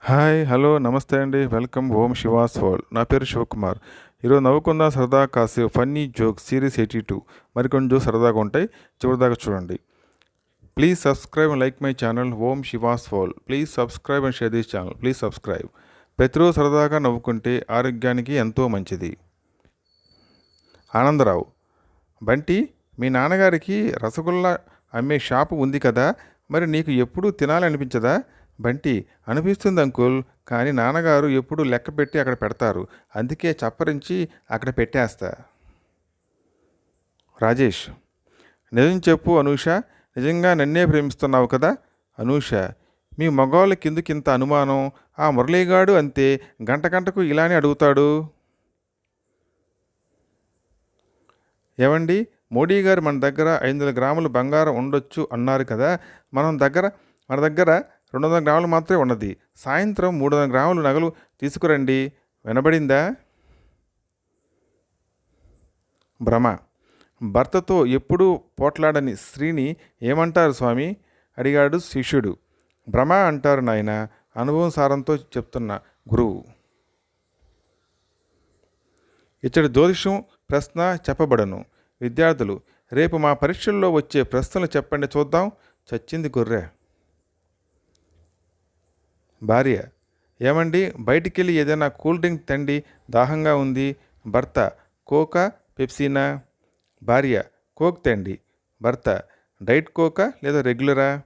Hi hello నమస్తే అండి. Welcome ఓం Shivas world నా పేరు శివకుమార్. ఈరోజు నవ్వుకుందా సరదా కాసే funny joke series eighty two. మరికొన్ని జోక్స్ సరదాగా ఉంటాయి. చివరిదాకా చూడండి. Please subscribe and like my channel Om Shivas world please subscribe and share this channel. Please subscribe. ప్రతిరోజు సరదాగా నవ్వుకుంటే ఆరోగ్యానికి ఎంతో మంచిది. ఆనందరావు. బంటి మీ నాన్నగారికి రసగుల్లా అమ్మే షాపు ఉంది కదా. మరి నీకు ఎప్పుడూ తినాలనిపించదా? బంటి అనిపిస్తుంది అంకుల్ కానీ నాన్నగారు ఎప్పుడు లెక్క పెట్టి అక్కడ పెడతారు. అందుకే చప్పరించి అక్కడ పెట్టేస్తా. రాజేష్ నిజం చెప్పు అనూష నిజంగా నన్నే ప్రేమిస్తున్నావు కదా? అనూష మీ మగవాళ్ళ కిందకింత అనుమానం? ఆ మురళీగాడు అంతే గంట గంటకు ఇలానే అడుగుతాడు. ఏమండి మోడీ గారు మన దగ్గర ఐదు వందల గ్రాములు బంగారం ఉండొచ్చు అన్నారు కదా? మనం దగ్గర మన దగ్గర రెండు వందల గ్రాములు మాత్రమే ఉన్నది. సాయంత్రం మూడు వందల గ్రాములు నగలు తీసుకురండి. వినబడిందా? భ్రమ. భర్తతో ఎప్పుడూ పోట్లాడని స్త్రీని ఏమంటారు స్వామి? అడిగాడు శిష్యుడు. భ్రమ అంటారు నాయన అనుభవం సారంతో చెప్తున్న గురువు. ఇచ్చటి జ్యోతిషం ప్రశ్న చెప్పబడను. విద్యార్థులు రేపు మా పరీక్షల్లో వచ్చే ప్రశ్నలు చెప్పండి చూద్దాం. చచ్చింది గొర్రె. భార్య. ఏమండి? బయటికెళ్ళి ఏదైనా కూల్ డ్రింక్ తండి దాహంగా ఉంది. భర్త కోకా పెప్సీనా? భార్య కోక్ తండి. భర్త డైట్ కోకా లేదా రెగ్యులరా?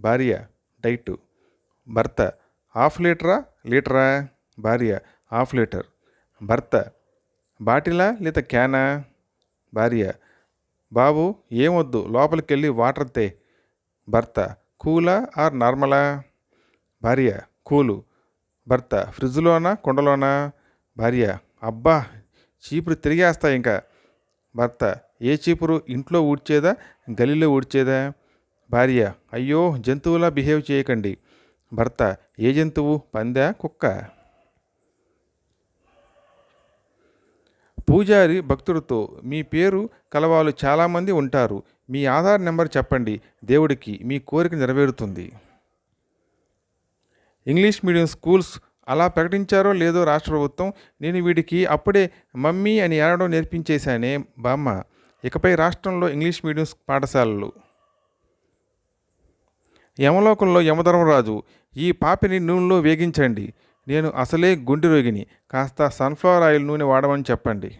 భార్య డైట్. భర్త హాఫ్ లీటరా లీటరా? భార్య హాఫ్ లీటర్. భర్త బాటిలా లేదా క్యానా? భార్య బాబు ఏమొద్దు లోపలికి వెళ్ళి వాటర్ తే. భర్త కూలా ఆర్ నార్మలా? భార్య కూలు భర్త ఫ్రిడ్జ్లోనా కుండలోనా? భార్య అబ్బా చీపురు తిరిగేస్తా ఇంకా. భర్త ఏ చీపురు ఇంట్లో ఊడ్చేదా గలిలో ఊడ్చేదా? భార్య అయ్యో జంతువులా బిహేవ్ చేయకండి. భర్త ఏ జంతువు? పందా కుక్క? పూజారి భక్తుడితో మీ పేరు కలవాళ్ళు చాలామంది ఉంటారు. మీ ఆధార్ నెంబర్ చెప్పండి. దేవుడికి మీ కోరిక నెరవేరుతుంది. ఇంగ్లీష్ మీడియం స్కూల్స్ అలా ప్రకటించారో లేదో రాష్ట్ర ప్రభుత్వం నేను వీడికి అప్పుడే మమ్మీ అని ఏడడం నేర్పించేశానే బామ్మ. ఇకపై రాష్ట్రంలో ఇంగ్లీష్ మీడియం పాఠశాలలు. యమలోకంలో యమధర్మరాజు ఈ పాపిని నూనెలో వేగించండి. నేను అసలే గుండె రోగిని కాస్త సన్ఫ్లవర్ ఆయిల్ నూనె వాడమని చెప్పండి.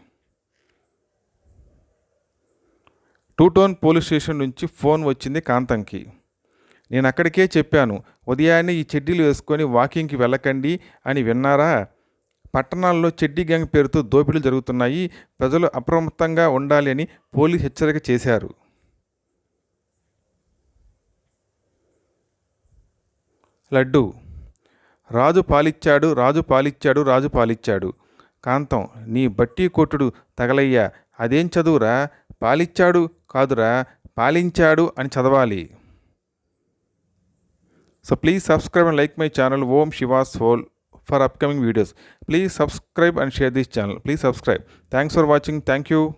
టూ టౌన్ పోలీస్ స్టేషన్ నుంచి ఫోన్ వచ్చింది కాంతంకి. నేను అక్కడికే చెప్పాను ఉదయాన్నే ఈ చెడ్డీలు వేసుకొని వాకింగ్కి వెళ్ళకండి అని విన్నారా? పట్టణాల్లో చెడ్డీ గ్యాంగ్ పేరుతో దోపిడీలు జరుగుతున్నాయి ప్రజలు అప్రమత్తంగా ఉండాలి అని పోలీస్ హెచ్చరిక చేశారు. లడ్డు రాజు పాలిచ్చాడు రాజు పాలిచ్చాడు రాజు పాలిచ్చాడు. కాంతం నీ బట్టి కొట్టుడు తగలయ్యా. అదేం చదువురా? పాలిచ్చాడు కాదురా పాలించాడు అని చదవాలి. So please subscribe and like my channel Om Shiva Soul for upcoming videos. Please subscribe and share this channel. Please subscribe. Thanks for watching. Thank you.